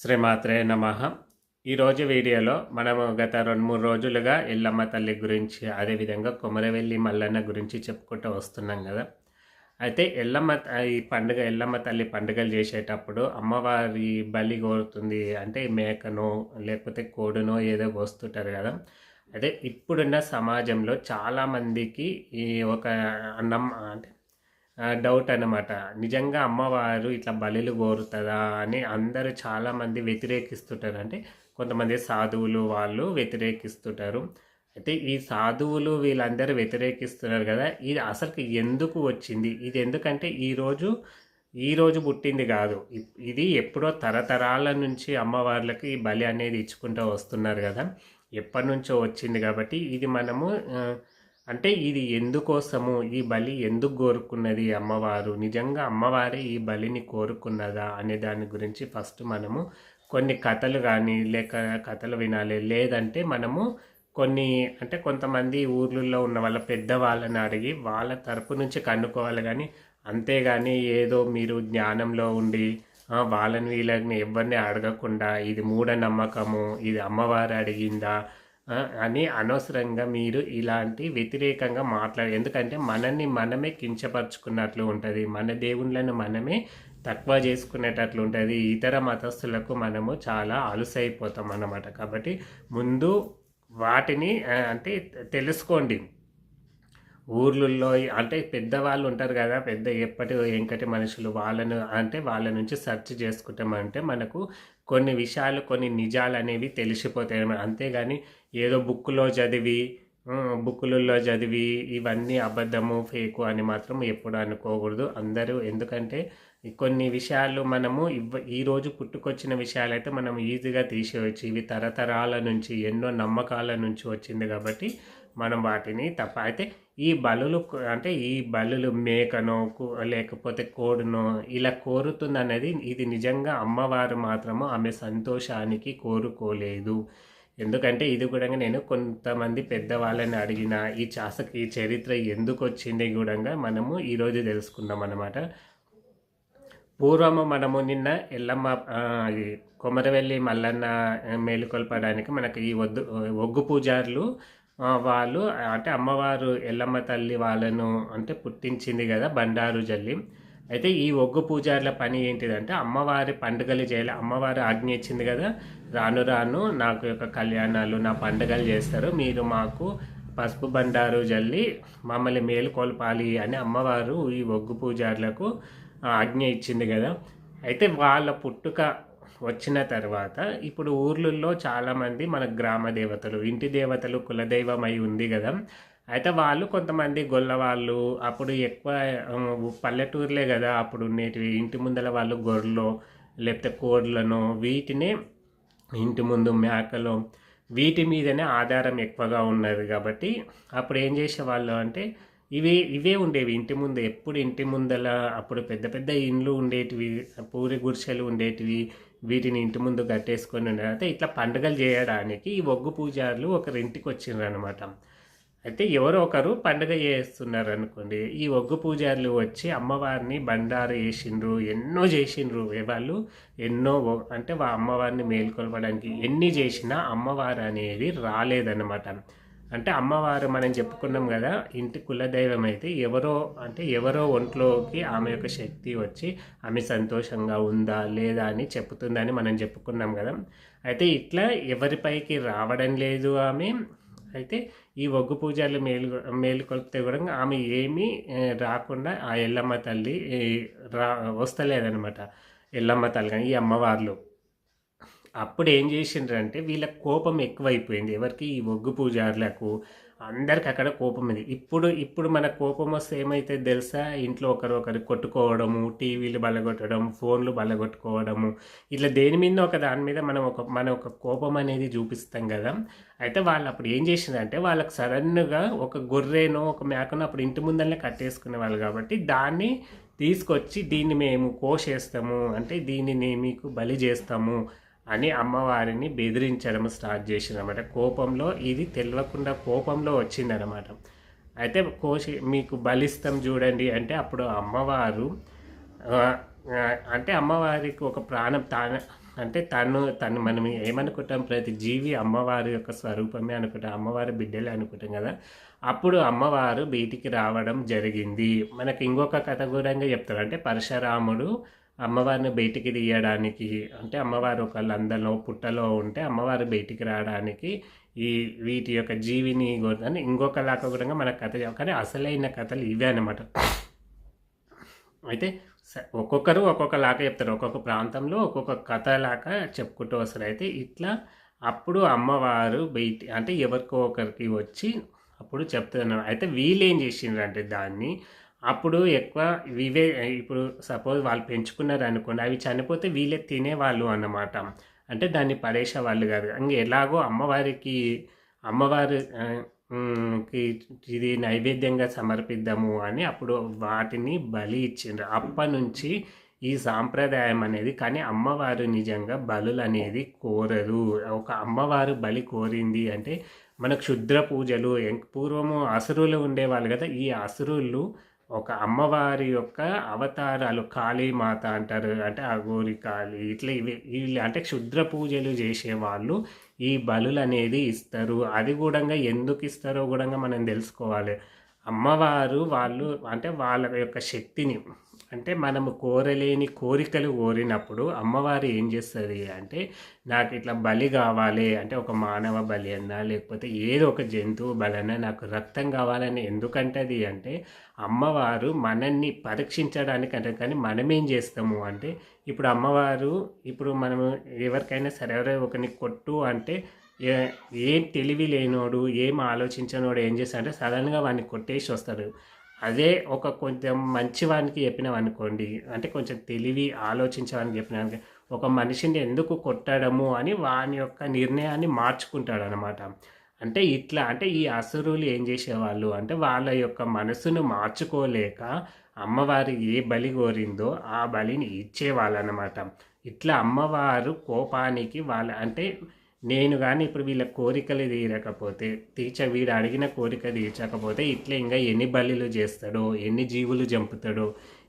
శ్రీమాత్రే నమ. ఈరోజు వీడియోలో మనము గత రెండు మూడు రోజులుగా ఎల్లమ్మ తల్లి గురించి అదేవిధంగా కొమరవెల్లి మల్లన్న గురించి చెప్పుకుంటూ వస్తున్నాం కదా. అయితే ఎల్లమ్మ ఈ పండుగ ఎల్లమ్మ తల్లి పండుగలు చేసేటప్పుడు అమ్మవారి బలి కోరుతుంది అంటే మేకనో లేకపోతే కోడునో ఏదో కోస్తుంటారు కదా. అదే ఇప్పుడున్న సమాజంలో చాలామందికి ఈ ఒక అన్నం అంటే డౌట్ అన్నమాట. నిజంగా అమ్మవారు ఇట్లా బలులు కోరుతుందా అని అందరూ చాలామంది వ్యతిరేకిస్తుంటారు. అంటే కొంతమంది సాధువులు వాళ్ళు వ్యతిరేకిస్తుంటారు. అయితే ఈ సాధువులు వీళ్ళందరూ వ్యతిరేకిస్తున్నారు కదా ఇది అసలు ఎందుకు వచ్చింది? ఇది ఎందుకంటే ఈరోజు ఈ రోజు పుట్టింది కాదు. ఇది ఎప్పుడో తరతరాల నుంచి అమ్మవార్లకి ఈ బలి అనేది ఇచ్చుకుంటూ వస్తున్నారు కదా. ఎప్పటి నుంచో వచ్చింది కాబట్టి ఇది మనము అంటే ఇది ఎందుకోసము? ఈ బలి ఎందుకు కోరుకున్నది అమ్మవారు? నిజంగా అమ్మవారే ఈ బలిని కోరుకున్నదా అనే దాని గురించి ఫస్ట్ మనము కొన్ని కథలు కానీ లేక కథలు వినాలి. లేదంటే మనము కొన్ని అంటే కొంతమంది ఊర్లలో ఉన్న వాళ్ళ పెద్దవాళ్ళని అడిగి వాళ్ళ తరపు నుంచి కన్నుకోవాలి కానీ అంతేగాని ఏదో మీరు జ్ఞానంలో ఉండి వాళ్ళని వీళ్ళని ఎవరిని అడగకుండా ఇది మూఢనమ్మకము ఇది అమ్మవారు అడిగిందా? అని అనవసరంగా మీరు ఇలాంటి వ్యతిరేకంగా మాట్లాడు ఎందుకంటే మనల్ని మనమే కించపరుచుకున్నట్లు ఉంటుంది. మన దేవుళ్ళను మనమే తక్కువ చేసుకునేటట్లు ఉంటుంది. ఇతర మతస్థులకు మనము చాలా అలుసైపోతాం అన్నమాట. కాబట్టి ముందు వాటిని అంటే తెలుసుకోండి. ఊర్లలో అంటే పెద్దవాళ్ళు ఉంటారు కదా పెద్ద ఎప్పటి వెంకటి మనుషులు వాళ్ళను అంటే వాళ్ళ నుంచి సెర్చ్ చేసుకుంటామంటే మనకు కొన్ని విషయాలు కొన్ని నిజాలు అనేవి తెలిసిపోతాయి. అంతేగాని ఏదో బుక్లో చదివి బుక్కులలో చదివి ఇవన్నీ అబద్ధము ఫేకు అని మాత్రం ఎప్పుడు అనుకోకూడదు. అందరూ ఎందుకంటే కొన్ని విషయాలు మనము ఇవ్వ ఈరోజు పుట్టుకొచ్చిన విషయాలు అయితే మనం ఈజీగా తీసేయచ్చు. ఇవి తరతరాల నుంచి ఎన్నో నమ్మకాల నుంచి వచ్చింది కాబట్టి మనం వాటిని తప్ప అయితే ఈ బలులు అంటే ఈ బలులు మేకనో లేకపోతే కోడునో ఇలా కోరుతుంది అనేది ఇది నిజంగా అమ్మవారు మాత్రము ఆమె సంతోషానికి కోరుకోలేదు. ఎందుకంటే ఇది కూడా నేను కొంతమంది పెద్దవాళ్ళని అడిగిన ఈ చాస ఈ చరిత్ర ఎందుకు వచ్చింది కూడా మనము ఈరోజు తెలుసుకుందాం అన్నమాట. పూర్వము మనము నిన్న ఎల్లమ్మ కొమరవెల్లి మల్లన్న మేలుకొల్పడానికి మనకి ఈ వద్దు ఒగ్గు పూజారులు వాళ్ళు అంటే అమ్మవారు ఎల్లమ్మ తల్లి వాళ్ళను అంటే పుట్టించింది కదా బండారు జల్లి. అయితే ఈ ఒగ్గు పూజారుల పని ఏంటిదంటే అమ్మవారి పండుగలు చేయాలి. అమ్మవారు ఆజ్ఞ ఇచ్చింది కదా రాను రాను నాకు యొక్క కళ్యాణాలు నా పండుగలు చేస్తారు. మీరు మాకు పసుపు బండారు జల్లి మమ్మల్ని మేలుకొల్పాలి అని అమ్మవారు ఈ ఒగ్గు పూజారులకు ఆజ్ఞ ఇచ్చింది కదా. అయితే వాళ్ళ పుట్టుక వచ్చిన తర్వాత ఇప్పుడు ఊర్లలో చాలామంది మన గ్రామ దేవతలు ఇంటి దేవతలు కులదైవం అయి ఉంది కదా. అయితే వాళ్ళు కొంతమంది గొల్లవాళ్ళు అప్పుడు ఎక్కువ పల్లెటూరులే కదా అప్పుడు ఉండేటివి. ఇంటి ముందల వాళ్ళు గొర్రెలు లేకపోతే కోడ్లను వీటిని ఇంటి ముందు మేకలు వీటి మీదనే ఆధారం ఎక్కువగా ఉన్నది కాబట్టి అప్పుడు ఏం చేసేవాళ్ళు అంటే ఇవి ఇవే ఉండేవి. ఇంటి ముందు ఎప్పుడు ఇంటి ముందల అప్పుడు పెద్ద పెద్ద ఇండ్లు ఉండేటివి పూరి గుడిసెలు ఉండేటివి వీటిని ఇంటి ముందు కట్టేసుకొని ఉండే అయితే ఇట్లా పండుగలు చేయడానికి ఈ ఒగ్గు పూజారులు ఒకరి ఇంటికి వచ్చిండ్రు అనమాట అయితే ఎవరో ఒకరు పండుగ చేస్తున్నారు అనుకోండి ఈ ఒగ్గు పూజారులు వచ్చి అమ్మవారిని బండారు చేసిండ్రు ఎన్నో చేసిండ్రు. వాళ్ళు ఎన్నో అంటే వా అమ్మవారిని మేల్కొల్పడానికి ఎన్ని చేసినా అమ్మవారు అనేది రాలేదన్నమాట. అంటే అమ్మవారు మనం చెప్పుకున్నాం కదా ఇంటి కులదైవం అయితే ఎవరో అంటే ఎవరో ఒంట్లోకి ఆమె యొక్క శక్తి వచ్చి ఆమె సంతోషంగా ఉందా లేదా అని చెప్తుందని మనం చెప్పుకున్నాం కదా. అయితే ఇట్లా ఎవరిపైకి రావడం లేదు ఆమె. అయితే ఈ ఒగ్గు పూజలు మేలు మేలుకొల్పితే కూడా ఆమె ఏమీ రాకుండా ఆ ఎల్లమ్మ తల్లి రా వస్తలేదనమాట ఎల్లమ్మ తల్లి కానీ ఈ అమ్మవార్లు. అప్పుడు ఏం చేసిండ్రంటే వీళ్ళ కోపం ఎక్కువైపోయింది. ఎవరికి ఈ ఒగ్గు పూజారులకు అందరికి అక్కడ కోపం ఉంది. ఇప్పుడు ఇప్పుడు మన కోపం వస్తే ఏమైతే తెలుసా? ఇంట్లో ఒకరు ఒకరు కొట్టుకోవడము టీవీలు బలగొట్టడం ఫోన్లు బలగొట్టుకోవడము. ఇట్లా దేని మీద ఒక దాని మీద మనం ఒక మన ఒక కోపం అనేది చూపిస్తాం కదా. అయితే వాళ్ళు అప్పుడు ఏం చేసిందంటే వాళ్ళకి సడన్గా ఒక గొర్రెనో ఒక మేకనో అప్పుడు ఇంటి ముందరనే కట్టేసుకునే వాళ్ళు కాబట్టి దాన్ని తీసుకొచ్చి దీన్ని మేము కోసేస్తాము. అంటే దీనిని మీకు బలి చేస్తాము. అని అమ్మవారిని బెదిరించడం స్టార్ట్ చేసిందన్నమాట. కోపంలో ఇది తెలియకుండా కోపంలో వచ్చిందనమాట అయితే కోసి మీకు బలిస్తం చూడండి అంటే అప్పుడు అమ్మవారు అంటే అమ్మవారికి ఒక ప్రాణం తాన అంటే తను తను మనం ఏమనుకుంటాం ప్రతి జీవి అమ్మవారి యొక్క స్వరూపమే అనుకుంటాం అమ్మవారి బిడ్డలే అనుకుంటాం కదా. అప్పుడు అమ్మవారు బయటికి రావడం జరిగింది. మనకి ఇంకొక కథ కూడా చెప్తారు అంటే పరశురాముడు అమ్మవారిని బయటికి తీయడానికి అంటే అమ్మవారు ఒక లందలో పుట్టలో ఉంటే అమ్మవారు బయటికి రావడానికి ఈ వీటి యొక్క జీవిని అని ఇంకొకలాగా కూడా మన కథ కానీ అసలైన కథలు ఇవే అనమాట అయితే స- ఒక్కొక్కరు ఒక్కొక్కలాగా చెప్తారు. ఒక్కొక్క ప్రాంతంలో ఒక్కొక్క కథ లాగా చెప్పుకుంటూ వస్తారు. అయితే ఇట్లా అప్పుడు అమ్మవారు బయటి అంటే ఎవరికో ఒకరికి వచ్చి అప్పుడు చెప్తున్నారు అయితే వీళ్ళు ఏం చేసిండ్రు అంటే దాన్ని అప్పుడు ఎక్కువ ఇవే ఇప్పుడు సపోజ్ వాళ్ళు పెంచుకున్నారు అనుకోండి అవి చనిపోతే వీళ్ళే తినేవాళ్ళు అన్నమాట. అంటే దాన్ని పడేసే వాళ్ళు కాదు. ఇంక ఎలాగో అమ్మవారికి అమ్మవారు ఇది నైవేద్యంగా సమర్పిద్దాము అని అప్పుడు వాటిని బలి ఇచ్చిండ్రు. అప్పటి నుంచి ఈ సాంప్రదాయం అనేది కానీ అమ్మవారు నిజంగా బలులు అనేది కోరరు. ఒక అమ్మవారు బలి కోరింది అంటే మనకు క్షుద్ర పూజలు ఎం- పూర్వము అసురులు ఉండేవాళ్ళు కదా ఈ అసురులు ఒక అమ్మవారి యొక్క అవతారాలు కాళీమాత అంటారు. అంటే అఘోరి కాళీ ఇట్లా ఇవి వీళ్ళు అంటే క్షుద్ర పూజలు చేసేవాళ్ళు ఈ బలులు అనేది ఇస్తారు. అది కూడా ఎందుకు ఇస్తారో కూడా మనం తెలుసుకోవాలి. అమ్మవారు వాళ్ళు అంటే వాళ్ళ యొక్క శక్తిని అంటే మనము కోరలేని కోరికలు కోరినప్పుడు అమ్మవారు ఏం చేస్తుంది అంటే నాకు ఇట్లా బలి కావాలి అంటే ఒక మానవ బలి అన్నా లేకపోతే ఏదో ఒక జంతువు బలన నాకు రక్తం కావాలని ఎందుకంటది అంటే అమ్మవారు మనల్ని పరీక్షించడానికి అంటే కానీ మనం ఏం చేస్తాము అంటే ఇప్పుడు అమ్మవారు ఇప్పుడు మనము ఎవరికైనా సరే ఒకరిని కొట్టు అంటే ఏ- ఏం తెలివి లేనోడు ఏం ఆలోచించనోడు ఏం చేస్తాడంటే సడన్గా వాడిని కొట్టేసి వస్తాడు. అదే ఒక కొంచెం మంచివానికి చెప్పినామనుకోండి అంటే కొంచెం తెలివి ఆలోచించడానికి చెప్పినానికి ఒక మనిషిని ఎందుకు కొట్టడము అని వాని యొక్క నిర్ణయాన్ని మార్చుకుంటాడు అనమాట అంటే ఇట్లా అంటే ఈ అసురులు ఏం చేసేవాళ్ళు అంటే వాళ్ళ యొక్క మనసును మార్చుకోలేక అమ్మవారు ఏ బలి కోరిందో ఆ బలిని ఇచ్చేవాళ్ళు అనమాట ఇట్లా అమ్మవారు కోపానికి వాళ్ళ అంటే నేను కానీ ఇప్పుడు వీళ్ళ కోరికలు తీరకపోతే తీర్చ వీడు అడిగిన కోరిక తీర్చకపోతే ఇట్లా ఇంకా ఎన్ని బలిలు చేస్తాడో ఎన్ని జీవులు చంపుతాడో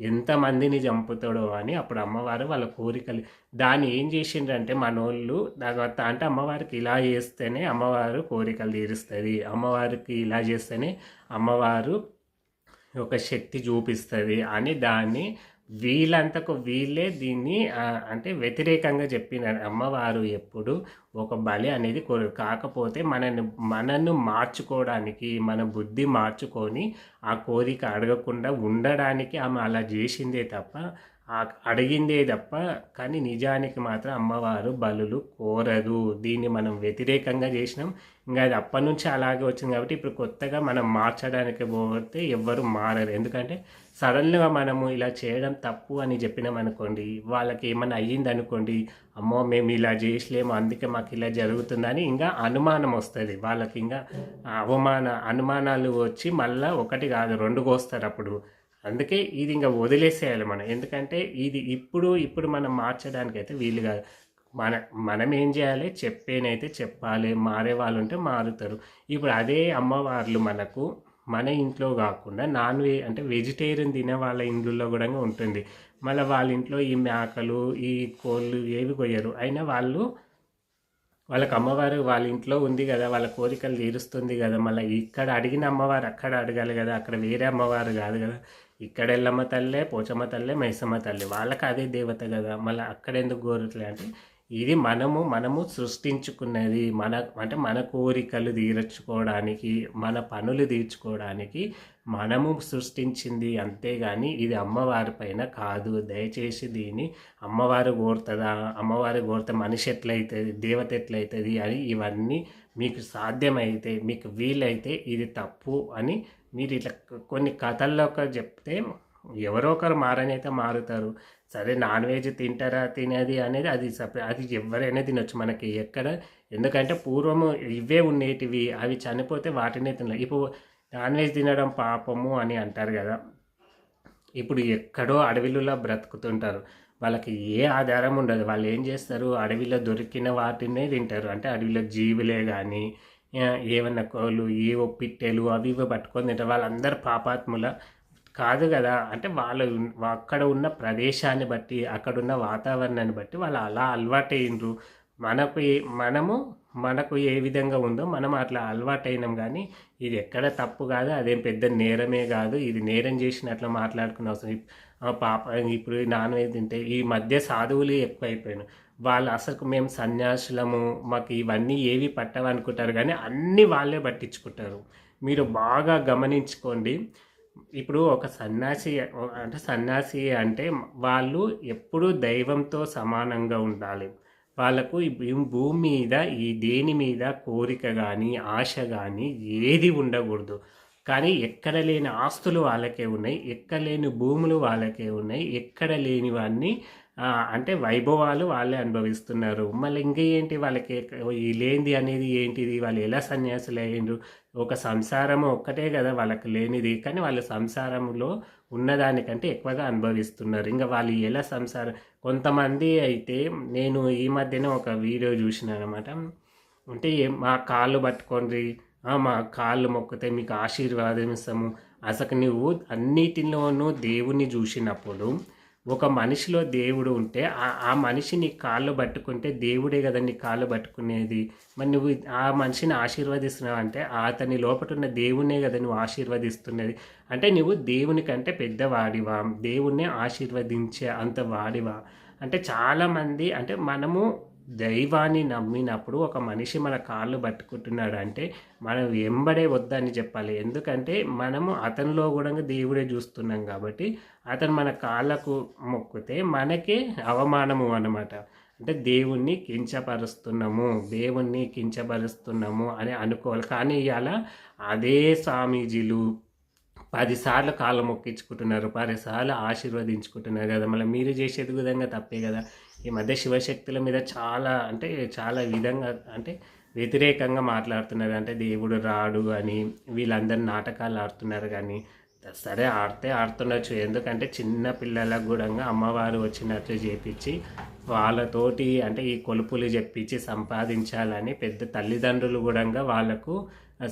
ఎంతమందిని చంపుతాడో అని అప్పుడు అమ్మవారు వాళ్ళ కోరికలు. దాన్ని ఏం చేసిండ్రంటే మనోళ్ళు తర్వాత అంటే అమ్మవారికి ఇలా చేస్తేనే అమ్మవారు కోరికలు తీరుస్తుంది. అమ్మవారికి ఇలా చేస్తేనే అమ్మవారు ఒక శక్తి చూపిస్తుంది అని దాన్ని వీళ్ళంతకు వీళ్ళే దీన్ని అంటే వ్యతిరేకంగా చెప్పిన అమ్మవారు ఎప్పుడు ఒక బలి అనేది కోరు కాకపోతే మనని మనను మార్చుకోవడానికి మన బుద్ధి మార్చుకొని ఆ కోరిక అడగకుండా ఉండడానికి ఆమె అలా చేసిందే తప్ప ఆ అడిగిందే తప్ప కానీ నిజానికి మాత్రం అమ్మవారు బలులు కోరదు. దీన్ని మనం వ్యతిరేకంగా చేసినాం. ఇంకా అది అప్పటి నుంచి అలాగే వచ్చింది కాబట్టి ఇప్పుడు కొత్తగా మనం మార్చడానికి పోతే ఎవ్వరు మారరు. ఎందుకంటే సడన్గా మనము ఇలా చేయడం తప్పు అని చెప్పినాం అనుకోండి వాళ్ళకి ఏమైనా అయ్యింది అనుకోండి అమ్మో మేము ఇలా చేసలేము అందుకే మాకు ఇలా జరుగుతుందని ఇంకా అనుమానం వస్తుంది. వాళ్ళకి ఇంకా అవమాన అనుమానాలు వచ్చి మళ్ళీ ఒకటి కాదు రెండు కోస్తారు అప్పుడు. అందుకే ఇది ఇంకా వదిలేసేయాలి మనం. ఎందుకంటే ఇది ఇప్పుడు ఇప్పుడు మనం మార్చడానికి అయితే వీలు కాదు. మన మనం ఏం చేయాలి? చెప్పేనైతే చెప్పాలి. మారే వాళ్ళు ఉంటే మారుతారు. ఇప్పుడు అదే అమ్మవార్లు మనకు మన ఇంట్లో కాకుండా నాన్ వెజ్ అంటే వెజిటేరియన్ తినే వాళ్ళ ఇండ్లలో కూడా ఉంటుంది. మళ్ళీ వాళ్ళ ఇంట్లో ఈ మేకలు ఈ కోళ్ళు ఏవి కొయ్యరు. అయినా వాళ్ళు వాళ్ళకి అమ్మవారు వాళ్ళ ఇంట్లో ఉంది కదా వాళ్ళ కోరికలు తీరుస్తుంది కదా. మళ్ళీ ఇక్కడ అడిగిన అమ్మవారు అక్కడ అడగాలి కదా. అక్కడ వేరే అమ్మవారు కాదు కదా. ఇక్కడ ఎల్లమ్మ తల్లే పోచమ్మ తల్లే మైసమ్మ తల్లి. వాళ్ళకి అదే దేవత కదా. మళ్ళీ అక్కడ ఎందుకు కోరట్లే అంటే ఇది మనము మనము సృష్టించుకున్నది. మన అంటే మన కోరికలు తీర్చుకోవడానికి మన పనులు తీర్చుకోవడానికి మనము సృష్టించింది. అంతేగాని ఇది అమ్మవారి పైన కాదు. దయచేసి దీన్ని అమ్మవారు కోరుతుందా? అమ్మవారు కోరితే మనిషి ఎట్లయితుంది? దేవత ఎట్లయితుంది? అని ఇవన్నీ మీకు సాధ్యమైతే మీకు వీలైతే ఇది తప్పు అని మీరు ఇట్లా కొన్ని కథల్లో ఒక చెప్తే ఎవరో ఒకరు మారనైతే మారుతారు. సరే నాన్ వెజ్ తింటారా తినేది అనేది అది సపరే అది ఎవరైనా తినొచ్చు మనకి ఎక్కడ. ఎందుకంటే పూర్వము ఇవే ఉండేటివి అవి చనిపోతే వాటినే తినలేదు ఇప్పుడు నాన్ వెజ్ తినడం పాపము అని అంటారు కదా. ఇప్పుడు ఎక్కడో అడవిలో బ్రతుకుతుంటారు. వాళ్ళకి ఏ ఆధారం ఉండదు. వాళ్ళు ఏం చేస్తారు? అడవిలో దొరికిన వాటినే తింటారు. అంటే అడవిలో జీవులే కానీ ఏమన్నా కోళ్ళు ఏవో పిట్టెలు అవి ఇవి పట్టుకొని తింటారు. వాళ్ళందరూ పాపాత్ముల కాదు కదా. అంటే వాళ్ళు అక్కడ ఉన్న ప్రదేశాన్ని బట్టి అక్కడ ఉన్న వాతావరణాన్ని బట్టి వాళ్ళు అలా అలవాటైనరు మనకు మనము మనకు ఏ విధంగా ఉందో మనం అట్లా అలవాటైనాం కానీ ఇది ఎక్కడ తప్పు కాదు అదేం పెద్ద నేరమే కాదు ఇది నేరం చేసిన అట్లా మాట్లాడుకున్న అవసరం. పాప ఇప్పుడు నాన్ వెజ్ తింటే ఈ మధ్య సాధువులు ఎక్కువైపోయాను వాళ్ళు అసలు మేము సన్యాసులము మాకు ఇవన్నీ ఏవి పట్టవనుకుంటారు కానీ అన్నీ వాళ్ళే పట్టించుకుంటారు. మీరు బాగా గమనించుకోండి. ఇప్పుడు ఒక సన్యాసి అంటే సన్యాసి అంటే వాళ్ళు ఎప్పుడూ దైవంతో సమానంగా ఉండాలి. వాళ్ళకు భూమి మీద ఈ దేని మీద కోరిక కానీ ఆశ కానీ ఏది ఉండకూడదు. కానీ ఎక్కడ లేని ఆస్తులు వాళ్ళకే ఉన్నాయి ఎక్కడ లేని భూములు వాళ్ళకే ఉన్నాయి ఎక్కడ లేనివన్నీ అంటే వైభవాలు వాళ్ళే అనుభవిస్తున్నారు. మళ్ళీ ఇంకా ఏంటి వాళ్ళకి లేనిది అనేది ఏంటిది? వాళ్ళు ఎలా సన్యాసులు అయ్యిండ్రు? ఒక సంసారం ఒక్కటే కదా వాళ్ళకి లేనిది. కానీ వాళ్ళ సంసారంలో ఉన్నదానికంటే ఎక్కువగా అనుభవిస్తున్నారు. ఇంకా వాళ్ళు ఎలా సంసారం కొంతమంది అయితే నేను ఈ మధ్యనే ఒక వీడియో చూసిన అనమాట అంటే మా కాళ్ళు పట్టుకోండి. మా కాళ్ళు మొక్కితే మీకు ఆశీర్వాదం ఇస్తాము. అసలు నువ్వు అన్నిటిలోనూ దేవుణ్ణి చూసినప్పుడు ఒక మనిషిలో దేవుడు ఉంటే ఆ ఆ మనిషి నీ కాళ్ళు పట్టుకుంటే దేవుడే కదా నీ కాళ్ళు పట్టుకునేది. మరి నువ్వు ఆ మనిషిని ఆశీర్వదిస్తున్నావు అంటే అతని లోపల ఉన్న దేవుణ్ణే కదా నువ్వు ఆశీర్వదిస్తున్నది. అంటే నువ్వు దేవుని కంటే పెద్దవాడివా? దేవుణ్ణి ఆశీర్వదించే అంత వాడివా? అంటే చాలామంది అంటే మనము దైవాన్ని నమ్మినప్పుడు ఒక మనిషి మన కాళ్ళు పట్టుకుంటున్నాడు అంటే మనం వెంబడే వద్దని చెప్పాలి. ఎందుకంటే మనము అతనిలో కూడా దేవుడే చూస్తున్నాం కాబట్టి అతను మన కాళ్ళకు మొక్కితే మనకే అవమానము అన్నమాట. అంటే దేవుణ్ణి కించపరుస్తున్నాము దేవుణ్ణి కించపరుస్తున్నాము అని అనుకోవాలి. కానీ ఇవాళ అదే స్వామీజీలు పదిసార్లు కాళ్ళు మొక్కించుకుంటున్నారు పదిసార్లు ఆశీర్వదించుకుంటున్నారు కదా. మళ్ళీ మీరు చేసేది విధంగా తప్పే కదా. ఈ మధ్య శివశక్తుల మీద చాలా అంటే చాలా విధంగా అంటే వ్యతిరేకంగా మాట్లాడుతున్నారు. అంటే దేవుడు రాడు అని వీళ్ళందరూ నాటకాలు ఆడుతున్నారు కానీ సరే ఆడితే ఆడుతుండొచ్చు. ఎందుకంటే చిన్న పిల్లలకు కూడా అమ్మవారు వచ్చినట్లు చేపించి వాళ్ళతోటి అంటే ఈ కొలుపులు చెప్పించి సంపాదించాలని పెద్ద తల్లిదండ్రులు కూడా వాళ్ళకు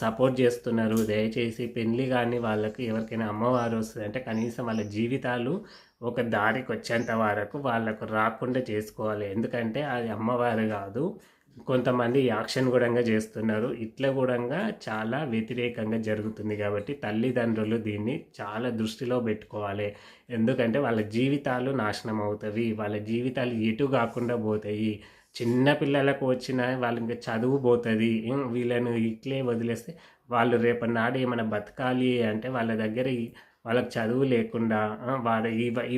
సపోర్ట్ చేస్తున్నారు. దయచేసి పెళ్ళి కానీ వాళ్ళకి ఎవరికైనా అమ్మవారు వస్తుంది అంటే కనీసం వాళ్ళ జీవితాలు ఒక దారికి వచ్చేంత వరకు వాళ్ళకు రాకుండా చేసుకోవాలి. ఎందుకంటే అది అమ్మవారు కాదు. కొంతమంది యాక్షన్ కూడా చేస్తున్నారు. ఇట్లా కూడా చాలా వ్యతిరేకంగా జరుగుతుంది కాబట్టి తల్లిదండ్రులు దీన్ని చాలా దృష్టిలో పెట్టుకోవాలి. ఎందుకంటే వాళ్ళ జీవితాలు నాశనం అవుతాయి వాళ్ళ జీవితాలు ఎటు కాకుండా పోతాయి. చిన్న పిల్లలకు వచ్చిన వాళ్ళకి చదువు పోతుంది. వీళ్ళను ఇట్లే వదిలేస్తే వాళ్ళు రేపటి నాడు ఏమైనా బతకాలి అంటే వాళ్ళ దగ్గర వాళ్ళకి చదువు లేకుండా ఆ, వాడు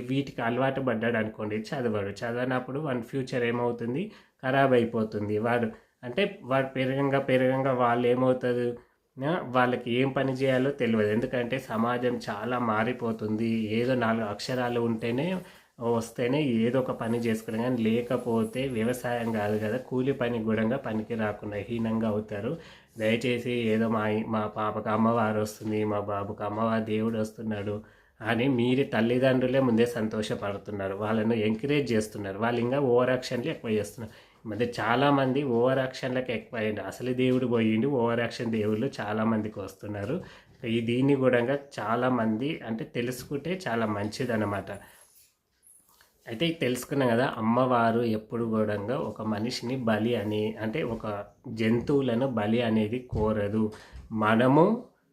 వీటికి అలవాటు పడ్డాడు అనుకోండి చదవడు. చదవనప్పుడు వన్ ఫ్యూచర్ ఏమవుతుంది? ఖరాబ్ అయిపోతుంది. వాడు అంటే వాడు పెరగంగా పెరగంగా వాళ్ళు ఏమవుతుంది వాళ్ళకి ఏం పని చేయాలో తెలియదు. ఎందుకంటే సమాజం చాలా మారిపోతుంది. ఏదో నాలుగు అక్షరాలు ఉంటేనే వస్తేనే ఏదో ఒక పని చేసుకునే కానీ లేకపోతే వ్యవసాయం కాదు కదా. కూలి పని కూడా పనికి రాకుండా హీనంగా అవుతారు. దయచేసి ఏదో మా మా పాపకు అమ్మవారు వస్తుంది మా బాబుకు అమ్మవారి దేవుడు వస్తున్నాడు అని మీరు తల్లిదండ్రులే ముందే సంతోషపడుతున్నారు. వాళ్ళను ఎంకరేజ్ చేస్తున్నారు. వాళ్ళు ఇంకా ఓవర్ యాక్షన్లు ఎక్కువ చేస్తున్నారు. ఈ మధ్య చాలామంది ఓవర్ యాక్షన్లకు ఎక్కువ అయ్యింది అసలు దేవుడు పోయిండు ఓవర్ యాక్షన్ దేవుళ్ళు చాలామందికి వస్తున్నారు. ఈ దీన్ని కూడా చాలామంది అంటే తెలుసుకుంటే చాలా మంచిది అనమాట అయితే తెలుసుకున్నాం కదా అమ్మవారు ఎప్పుడు కూడా ఒక మనిషిని బలి అని అంటే ఒక జంతువులను బలి అనేది కోరదు. మనము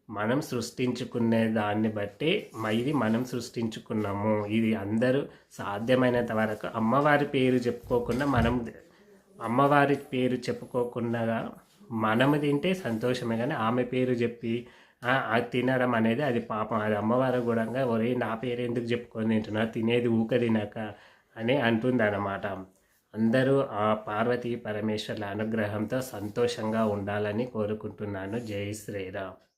మనం సృష్టించుకునే దాన్ని బట్టి ఇది మనం సృష్టించుకున్నాము. ఇది అందరూ సాధ్యమైనంత వరకు అమ్మవారి పేరు చెప్పుకోకుండా మనం అమ్మవారి పేరు చెప్పుకోకుండా మనము తింటే సంతోషమే కానీ ఆమె పేరు చెప్పి అది తినడం అనేది అది పాపం. అది అమ్మవారు కూడా ఒరే నా పేరు ఎందుకు చెప్పుకొని తింటున్నా తినేది ఊక తినక అని అంటుంది అన్నమాట అందరూ ఆ పార్వతీ పరమేశ్వర్ల అనుగ్రహంతో సంతోషంగా ఉండాలని కోరుకుంటున్నాను. జై శ్రీరామ్.